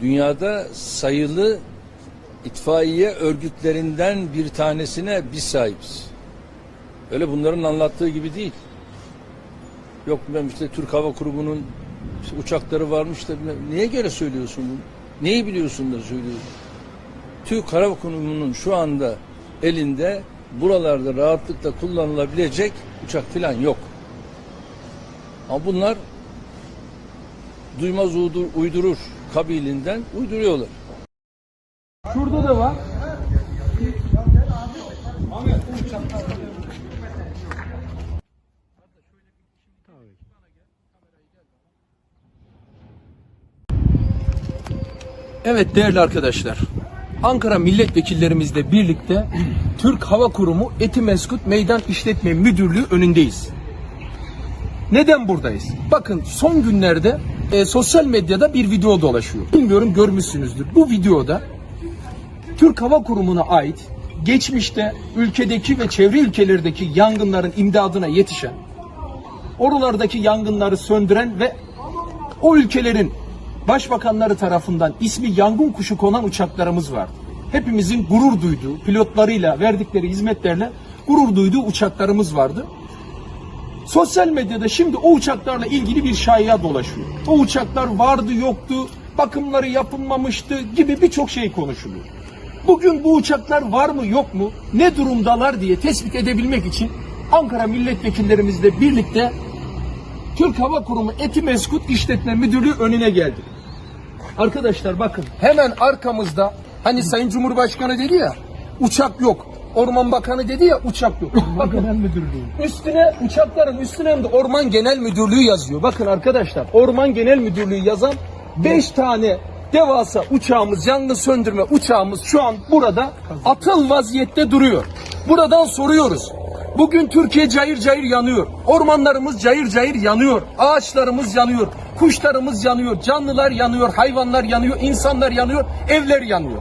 dünyada sayılı itfaiye örgütlerinden bir tanesine biz sahibiz. Öyle bunların anlattığı gibi değil. Yok ben işte Türk Hava Kurumu'nun işte uçakları varmış da niye göre söylüyorsun bunu? Neyi biliyorsun da söylüyorsun? Türk Hava Kurumu'nun şu anda elinde buralarda rahatlıkla kullanılabilecek uçak falan yok. Ama bunlar duymaz uydur, uydurur kabilinden uyduruyorlar. Şurada da var. Evet değerli arkadaşlar. Ankara milletvekillerimizle birlikte Türk Hava Kurumu Etimeskut Meydan İşletme Müdürlüğü önündeyiz. Neden buradayız? Bakın son günlerde e, sosyal medyada bir video dolaşıyor. Bilmiyorum görmüşsünüzdür. Bu videoda Türk Hava Kurumu'na ait geçmişte ülkedeki ve çevre ülkelerdeki yangınların imdadına yetişen, oralardaki yangınları söndüren ve o ülkelerin başbakanları tarafından ismi yangın kuşu konan uçaklarımız var. Hepimizin gurur duyduğu, pilotlarıyla verdikleri hizmetlerle gurur duyduğu uçaklarımız vardı. Sosyal medyada şimdi o uçaklarla ilgili bir şaya dolaşıyor. O uçaklar vardı yoktu, bakımları yapılmamıştı gibi birçok şey konuşuluyor. Bugün bu uçaklar var mı yok mu, ne durumdalar diye tespit edebilmek için Ankara milletvekillerimizle birlikte Türk Hava Kurumu Etimeskut İşletme Müdürlüğü önüne geldik. Arkadaşlar bakın hemen arkamızda hani Sayın Cumhurbaşkanı dedi ya uçak yok. Orman Bakanı dedi ya uçak yok. Bakın üstüne uçakların üstüne hem de Orman Genel Müdürlüğü yazıyor. Bakın arkadaşlar Orman Genel Müdürlüğü yazan 5 tane devasa uçağımız yangın söndürme uçağımız şu an burada atıl vaziyette duruyor. Buradan soruyoruz. Bugün Türkiye cayır cayır yanıyor. Ormanlarımız cayır cayır yanıyor. Ağaçlarımız yanıyor. Kuşlarımız yanıyor. Canlılar yanıyor. Hayvanlar yanıyor. insanlar yanıyor. Evler yanıyor.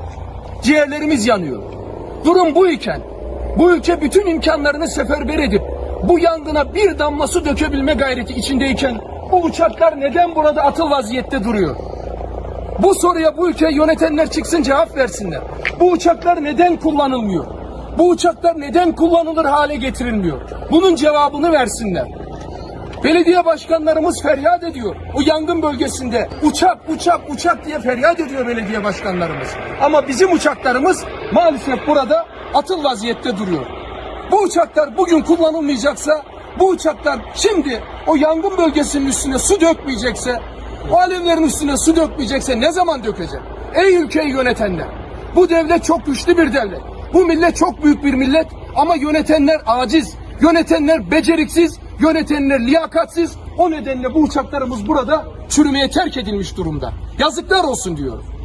Ciğerlerimiz yanıyor. Durum bu iken bu ülke bütün imkanlarını seferber edip bu yangına bir damla su dökebilme gayreti içindeyken bu uçaklar neden burada atıl vaziyette duruyor? Bu soruya bu ülkeyi yönetenler çıksın cevap versinler. Bu uçaklar neden kullanılmıyor? Bu uçaklar neden kullanılır hale getirilmiyor? Bunun cevabını versinler. Belediye başkanlarımız feryat ediyor. O yangın bölgesinde uçak uçak uçak diye feryat ediyor belediye başkanlarımız. Ama bizim uçaklarımız maalesef burada atıl vaziyette duruyor. Bu uçaklar bugün kullanılmayacaksa, bu uçaklar şimdi o yangın bölgesinin üstüne su dökmeyecekse, o alevlerin üstüne su dökmeyecekse ne zaman dökecek? Ey ülkeyi yönetenler! Bu devlet çok güçlü bir devlet. Bu millet çok büyük bir millet ama yönetenler aciz, yönetenler beceriksiz, yönetenler liyakatsiz. O nedenle bu uçaklarımız burada çürümeye terk edilmiş durumda. Yazıklar olsun diyorum.